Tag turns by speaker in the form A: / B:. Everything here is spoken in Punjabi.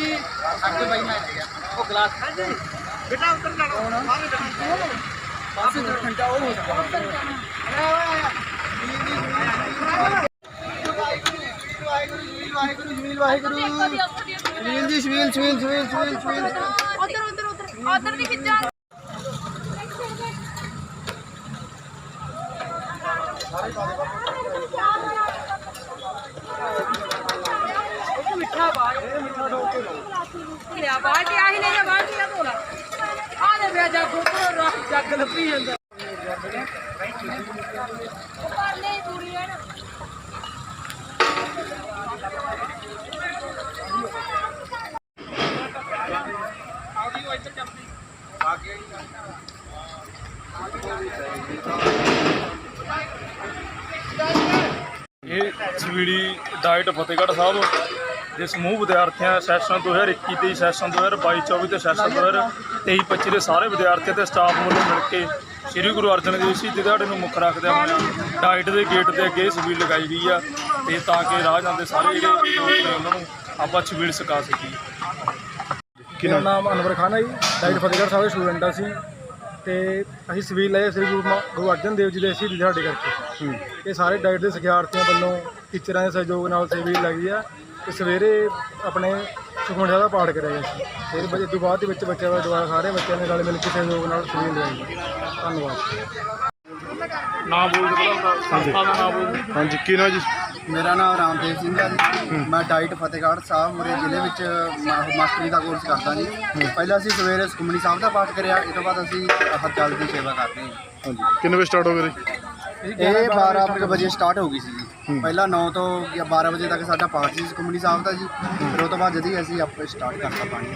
A: ਜੀ ਅੱਗੇ ਬਾਈ ਮੈਂ ਗਿਆ ਉਹ ਗਲਾਸ ਹਾਂਜੀ ਬੇਟਾ ਉੱਤਰ ਜਾਣਾ ਸਾਰੇ ਪਾਸੇ ਤੋਂ ਘੰਟਾ ਉਹ ਹੋ ਵਾਹਿਗੁਰੂ ਜਮੀਲ ਵਾਹਿਗੁਰੂ ਜਮੀਲ ਜੀ ਸ਼ਵੀਲ ਸ਼ਵੀਲ ਸ਼ਵੀਲ ਸ਼ਵੀਲ ਸ਼ਵੀਲ
B: ਉਧਰ ਉਧਰ ਉਧਰ ਉਧਰ ਦੀ ਖਿੱਚਾ ਮਿੱਠਾ ਲਿਆ ਬਾਲਟੀ ਆਹੀ ਲੈ ਜਾ ਬਾਲਟੀ ਆ ਧੋਲਾ ਆ ਦੇ ਵਿਆ ਜਾ ਗੋਪਰ ਰੱਖ ਜੱਗ ਲੱਭੀ ਜਾਂਦਾ। ਉਹ ਪਰਲੇ ਹੀ ਹੈ ਨਾ।
C: ਇਹ ਸਵੀੜੀ ਡਾਈਟ ਫਤਿਹਗੜ੍ਹ ਸਾਹਿਬ। ਦੇ ਸਮੂਹ ਵਿਦਿਆਰਥੀਆਂ ਸੈਸ਼ਨ 2021 ਤੇ ਸੈਸ਼ਨ 2022 24 ਤੇ ਸੈਸ਼ਨ 2023 25 ਦੇ ਸਾਰੇ ਵਿਦਿਆਰਥੀਆਂ ਤੇ ਸਟਾਫ ਵੱਲੋਂ ਮਿਲ ਕੇ ਸ੍ਰੀ ਗੁਰੂ ਅਰਜਨ ਦੇਵ ਜੀ ਦਿਹਾੜੇ ਨੂੰ ਮੁੱਖ ਰੱਖਦਿਆਂ ਹੋਇਆਂ ਡਾਈਟ ਦੇ ਗੇਟ ਦੇ ਅੱਗੇ ਸਵੀਲ ਲਗਾਈ ਗਈ ਆ ਤੇ ਤਾਂ ਕਿ ਰਾਹ ਜਾਂਦੇ ਸਾਰੇ ਜਿਹੜੇ ਲੋਕ ਨੇ ਉਹਨਾਂ ਨੂੰ ਆਪਾਂ ਸਵੀਲ ਸਕਾ ਸਕੀਏ।
D: ਮੇਰਾ ਨਾਮ ਅਨਵਰ ਖਾਨ ਹੈ ਜੀ। ਡਾਈਟ ਫਤਿਹਗੜ੍ਹ ਸਾਹਿਬ ਦੇ ਸਟੂਡੈਂਟ ਹਾਂ ਅਸੀਂ। ਤੇ ਅਸੀਂ ਸਵੀਲ ਲਏ ਸ੍ਰੀ ਗੁਰੂ ਅਰਜਨ ਦੇਵ ਜੀ ਦੇ ਸ਼ਹੀਦੀ ਦਿਹਾੜੇ ਕਰਕੇ। ਇਹ ਸਾਰੇ ਡਾਈਟ ਦੇ ਸਿਖਿਆਰਥੀਆਂ ਵੱਲੋਂ ਟੀਚਰਾਂ ਦੇ ਸਹਿਯੋਗ ਨਾਲ ਸਵੀਲ ਲੱਗੀ ਆ। ਤੇ ਸਵੇਰੇ ਆਪਣੇ ਸੁਖਮਨੀ ਸਾਹਿਬ ਦਾ ਪਾਠ ਕਰਿਆ ਗਿਆ ਸੀ। ਫਿਰ ਵਜੇ ਤੋਂ ਬਾਅਦ ਦੇ ਵਿੱਚ ਬੱਚਿਆਂ ਦਾ ਦੁਆਰਾ ਸਾਰੇ ਬੱਚਿਆਂ ਨੇ ਰਲ ਮਿਲ ਕੇ ਸਹਿਯੋਗ ਨਾਲ ਸਵੀਲ ਲਗਾਈ ਧੰਨਵਾਦ।
C: ਨਾਮ ਬੋਲ ਦੇ ਪਹਿਲਾਂ ਸੰਸਥਾ ਦਾ ਨਾਮ ਬੋਲ ਦਿਓ।
D: ਹਾਂਜੀ ਕੀ ਨਾ ਜੀ?
A: ਮੇਰਾ ਨਾਮ ਰਾਮਦੇਵ ਸਿੰਘ ਹੈ ਜੀ। ਮੈਂ ਡਾਈਟ ਫਤਿਹਗੜ੍ਹ ਸਾਹਿਬ ਮੁਰੇ ਜ਼ਿਲ੍ਹੇ ਵਿੱਚ ਮਾ- ਮਾਸਟਰੀ ਦਾ ਕੋਰਸ ਕਰਦਾ ਜੀ। ਪਹਿਲਾਂ ਅਸੀਂ ਸਵੇਰੇ ਸੁਖਮਨੀ ਸਾਹਿਬ ਦਾ ਪਾਠ ਕਰਿਆ ਇਹ ਤੋਂ ਬਾਅਦ ਅਸੀਂ ਹਰ ਜਲ ਦੀ ਸੇਵਾ ਕਰਦੇ ਹਾਂ।
D: ਹਾਂਜੀ ਕਿੰਨੇ ਵਜੇ ਸਟਾਰਟ ਹੋ ਗਏ
A: ਇਹ 12 ਕੁ ਵਜੇ ਸਟਾਰਟ ਹੋ ਗਈ ਸੀ ਜੀ। ਪਹਿਲਾਂ 9 ਤੋਂ ਜਾਂ 12 ਵਜੇ ਤੱਕ ਸਾਡਾ ਪਾਠ ਸੀ ਸੁਖਮਨੀ ਸਾਹਿਬ ਦਾ ਜੀ। ਫਿਰ ਉਹ ਤੋਂ ਬਾਅਦ ਜਦੀ ਅਸੀਂ ਆਪੇ ਸਟਾਰਟ ਕਰਤਾ ਪਾਣੀ।